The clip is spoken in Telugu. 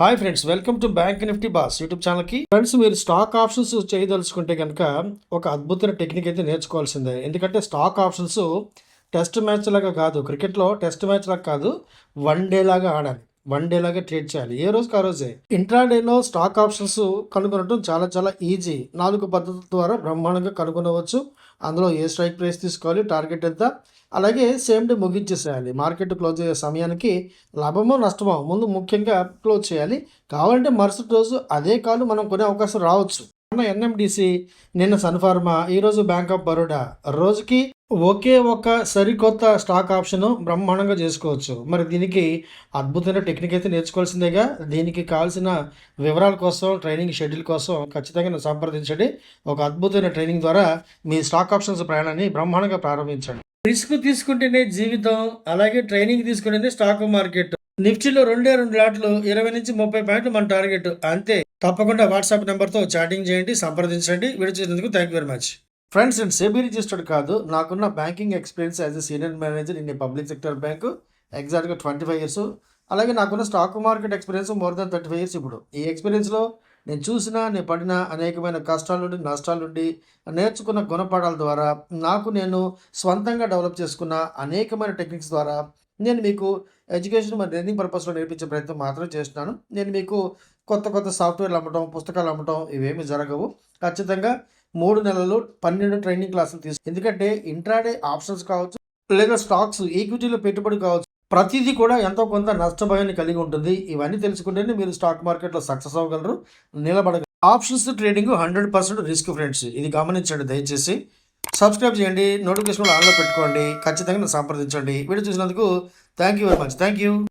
Hi friends welcome to bank Nifty boss YouTube ఛానల్కి ఫ్రెండ్స్ మీరు స్టాక్ ఆప్షన్స్ చేయదలుచుకుంటే కనుక ఒక అద్భుతమైన టెక్నిక్ అయితే నేర్చుకోవాల్సిందే. ఎందుకంటే స్టాక్ ఆప్షన్స్ టెస్ట్ మ్యాచ్ లాగా కాదు క్రికెట్లో టెస్ట్ మ్యాచ్ లాగా కాదు వన్ డే లాగా ఆడాలి. వన్ డే లాగా ట్రేడ్ చేయాలి. ఏ రోజుకి ఆ రోజే? ఇంట్రాడేలో స్టాక్ ఆప్షన్స్ కనుగొనడం చాలా చాలా ఈజీ. నాలుగు పద్ధతుల ద్వారా బ్రహ్మాండంగా కనుగొనవచ్చు. అందులో ఏ స్ట్రైక్ ప్రైస్ తీసుకోవాలి టార్గెట్ ఎంత? అలాగే సేమ్ డే ముగించేసేయాలి. మార్కెట్ క్లోజ్ అయ్యే సమయానికి లాభమో నష్టమో ముందు ముఖ్యంగా క్లోజ్ చేయాలి. కావాలంటే మరుసటి రోజు అదే కాలు మనం కొనే అవకాశం రావచ్చు. మొన్న ఎన్ఎండిసి నిన్న సన్ఫార్మా ఈరోజు బ్యాంక్ ఆఫ్ బరోడా. రోజుకి ఒకే ఒక సరికొత్త స్టాక్ ఆప్షన్ బ్రహ్మాండంగా చేసుకోవచ్చు. మరి దీనికి అద్భుతమైన టెక్నిక్ అయితే నేర్చుకోవాల్సిందేగా. దీనికి కావాల్సిన వివరాల కోసం ట్రైనింగ్ షెడ్యూల్ కోసం ఖచ్చితంగా సంప్రదించండి. ఒక అద్భుతమైన ట్రైనింగ్ ద్వారా మీ స్టాక్ ఆప్షన్స్ ప్రయాణాన్ని బ్రహ్మాండంగా ప్రారంభించండి. రిస్క్ తీసుకుంటేనే జీవితం అలాగే ట్రైనింగ్ తీసుకునేది స్టాక్ మార్కెట్. నిఫ్టీలో రెండే రెండు లాట్లు ఇరవై నుంచి ముప్పై పాయింట్లు మన టార్గెట్. అంతే. తప్పకుండా వాట్సాప్ నెంబర్తో చాటింగ్ చేయండి సంప్రదించండి. విడిచేందుకు thank you very much. Friends నేను సేబీ రిజిస్టర్డ్ కాదు. నాకున్న banking experience as a senior manager in public sector bank ఎగ్జాక్ట్గా ట్వంటీ ఫైవ్ ఇయర్స్ అలాగే నాకున్న stock market experience more than thirty five years ఇప్పుడు. ఈ ఎక్స్పీరియన్స్లో నేను చూసిన నేను పడిన అనేకమైన కష్టాల నుండి నష్టాల నుండి నేర్చుకున్న గుణపాఠాల ద్వారా నాకు నేను స్వంతంగా డెవలప్ చేసుకున్న అనేకమైన టెక్నిక్స్ ద్వారా నేను మీకు ఎడ్యుకేషన్ మరియు లెర్నింగ్ పర్పస్లో నేర్పించే ప్రయత్నం మాత్రమే చేస్తున్నాను. నేను మీకు కొత్త కొత్త సాఫ్ట్వేర్లు అమ్మటం పుస్తకాలు అమ్మటం ఇవేమి జరగవు. ఖచ్చితంగా మూడు నెలలు పన్నెండు ట్రైనింగ్ క్లాసులు తీసు ఎందుకంటే ఇంట్రాడే ఆప్షన్స్ కావచ్చు లేదా స్టాక్స్ ఈక్విటీలో పెట్టుబడి కావచ్చు ప్రతిదీ కూడా ఎంతో కొంత నష్టభయాన్ని కలిగి ఉంటుంది. ఇవన్నీ తెలుసుకుంటేనే మీరు స్టాక్ మార్కెట్లో సక్సెస్ అవ్వగలరు నిలబడగలరు options trading hundred percent risk friends. ఇది గమనించండి దయచేసి సబ్స్క్రైబ్ చేయండి నోటిఫికేషన్ ఆన్లో పెట్టుకోండి ఖచ్చితంగా సంప్రదించండి. వీడియో చూసినందుకు thank you very much. Thank you